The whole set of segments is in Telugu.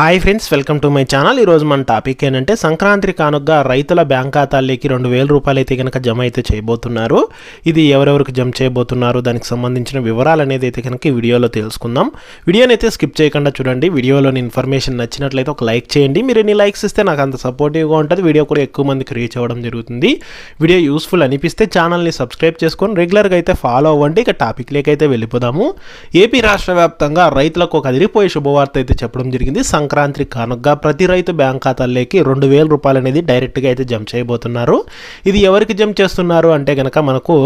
Hi friends welcome to my channel. ఈరోజు మన టాపిక్ ఏంటంటే సంక్రాంతి కానుకగా రైతుల బ్యాంక్ ఖాతాల్లోకి రెండు వేల రూపాయలు అయితే కనుక జమ అయితే చేయబోతున్నారు. ఇది ఎవరెవరికి జమ చేయబోతున్నారు దానికి సంబంధించిన వివరాలు అనేది అయితే కనుక ఈ వీడియోలో తెలుసుకుందాం. వీడియోని అయితే స్కిప్ చేయకుండా చూడండి. వీడియోలోని ఇన్ఫర్మేషన్ నచ్చినట్లయితే ఒక లైక్ చేయండి. మీరు ఎన్ని లైక్స్ ఇస్తే నాకు అంత సపోర్టివ్గా ఉంటుంది. వీడియో కూడా ఎక్కువ మందికి రీచ్ అవ్వడం జరుగుతుంది. వీడియో యూస్ఫుల్ అనిపిస్తే ఛానల్ని సబ్స్క్రైబ్ చేసుకొని రెగ్యులర్గా అయితే ఫాలో అవ్వండి. ఇక టాపిక్ అయితే వెళ్ళిపోదాము. ఏపీ రాష్ట్ర వ్యాప్తంగా రైతులకు ఒక అదిరిపోయే శుభవార్త అయితే చెప్పడం జరిగింది. సంక్రాంతి కానుకగా ప్రతి రైతు బ్యాంక్ ఖాతాల్లోకి రెండు వేల రూపాయలు అనేది డైరెక్ట్గా అయితే జమ చేయబోతున్నారు. ఇది ఎవరికి జమ చేస్తున్నారు అంటే కనుక మనకు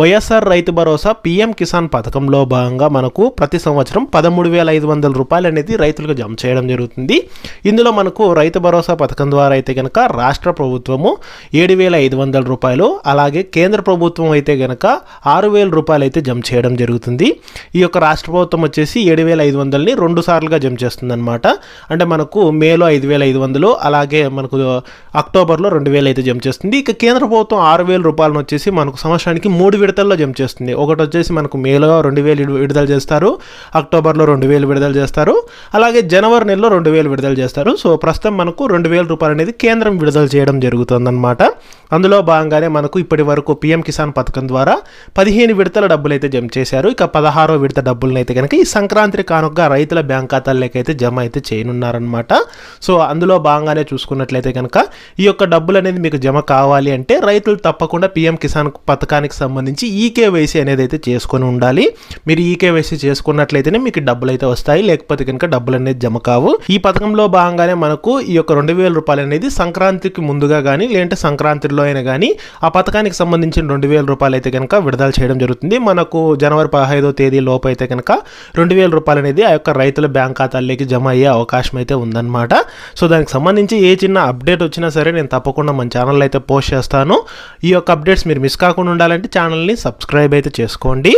వైఎస్ఆర్ రైతు భరోసా పీఎం కిసాన్ పథకంలో భాగంగా మనకు ప్రతి సంవత్సరం పదమూడు వేల ఐదు వందల రూపాయలు అనేది రైతులకు జమ చేయడం జరుగుతుంది. ఇందులో మనకు రైతు భరోసా పథకం ద్వారా అయితే కనుక రాష్ట్ర ప్రభుత్వము ఏడు వేల ఐదు వందల రూపాయలు అలాగే కేంద్ర ప్రభుత్వం అయితే కనుక ఆరు వేల రూపాయలు అయితే జమ చేయడం జరుగుతుంది. ఈ యొక్క రాష్ట్ర ప్రభుత్వం వచ్చేసి ఏడు వేల ఐదు వందలని రెండు సార్లుగా జమ చేస్తుందన్నమాట. అంటే మనకు మేలో ఐదు వేల ఐదు వందలు అలాగే మనకు అక్టోబర్లో రెండు వేలు అయితే జమ చేస్తుంది. ఇక కేంద్ర ప్రభుత్వం ఆరు వేల రూపాయలను వచ్చేసి మనకు సంవత్సరానికి మూడు విడతల్లో జమ చేస్తుంది. ఒకటి వచ్చేసి మనకు మేలో రెండు వేలు విడుదల చేస్తారు అక్టోబర్లో రెండు వేలు విడుదల చేస్తారు అలాగే జనవరి నెలలో రెండు వేలు విడుదల చేస్తారు. సో ప్రస్తుతం మనకు రెండు వేల రూపాయలు అనేది కేంద్రం విడుదల చేయడం జరుగుతుందన్నమాట. అందులో భాగంగానే మనకు ఇప్పటి వరకు పీఎం కిసాన్ పథకం ద్వారా పదిహేను విడతల డబ్బులు అయితే జమ చేశారు. ఇక పదహారో విడత డబ్బులను అయితే కనుక ఈ సంక్రాంతి కానుక రైతుల బ్యాంక్ ఖాతాల్లోకి అయితే జమ అయితే ఉన్నారనమాట సో అందులో భాగంగానే చూసుకున్నట్లయితే కనుక ఈ యొక్క డబ్బులు అనేది మీకు జమ కావాలి అంటే రైతులు తప్పకుండా పిఎం కిసాన్ పథకానికి సంబంధించి ఈకేవైసీ అనేది అయితే చేసుకొని ఉండాలి. మీరు ఈకేవైసీ చేసుకున్నట్లయితేనే మీకు డబ్బులు అయితే వస్తాయి. లేకపోతే కనుక డబ్బులు అనేది జమ కావు. ఈ పథకంలో భాగంగానే మనకు ఈ యొక్క రెండు వేల రూపాయలు అనేది సంక్రాంతికి ముందుగా కానీ లేదంటే సంక్రాంతిలో అయినా కానీ ఆ పథకానికి సంబంధించిన రెండు వేల రూపాయలు అయితే కనుక విడుదల చేయడం జరుగుతుంది. మనకు జనవరి పదహైదో తేదీ లోపు అయితే కనుక రెండు వేల రూపాయలు అనేది ఆ యొక్క రైతుల బ్యాంక్ ఖాతాల్లోకి జమ అయ్యే అవకాశం అవకాశం అయితే ఉందన్నమాట. సో దానికి సంబంధించి ఏ చిన్న అప్డేట్ వచ్చినా సరే నేను తప్పకుండా మన ఛానల్ అయితే పోస్ట్ చేస్తాను. ఈ యొక్క అప్డేట్స్ మీరు మిస్ కాకుండా ఉండాలంటే ఛానల్ని సబ్స్క్రైబ్ అయితే చేసుకోండి.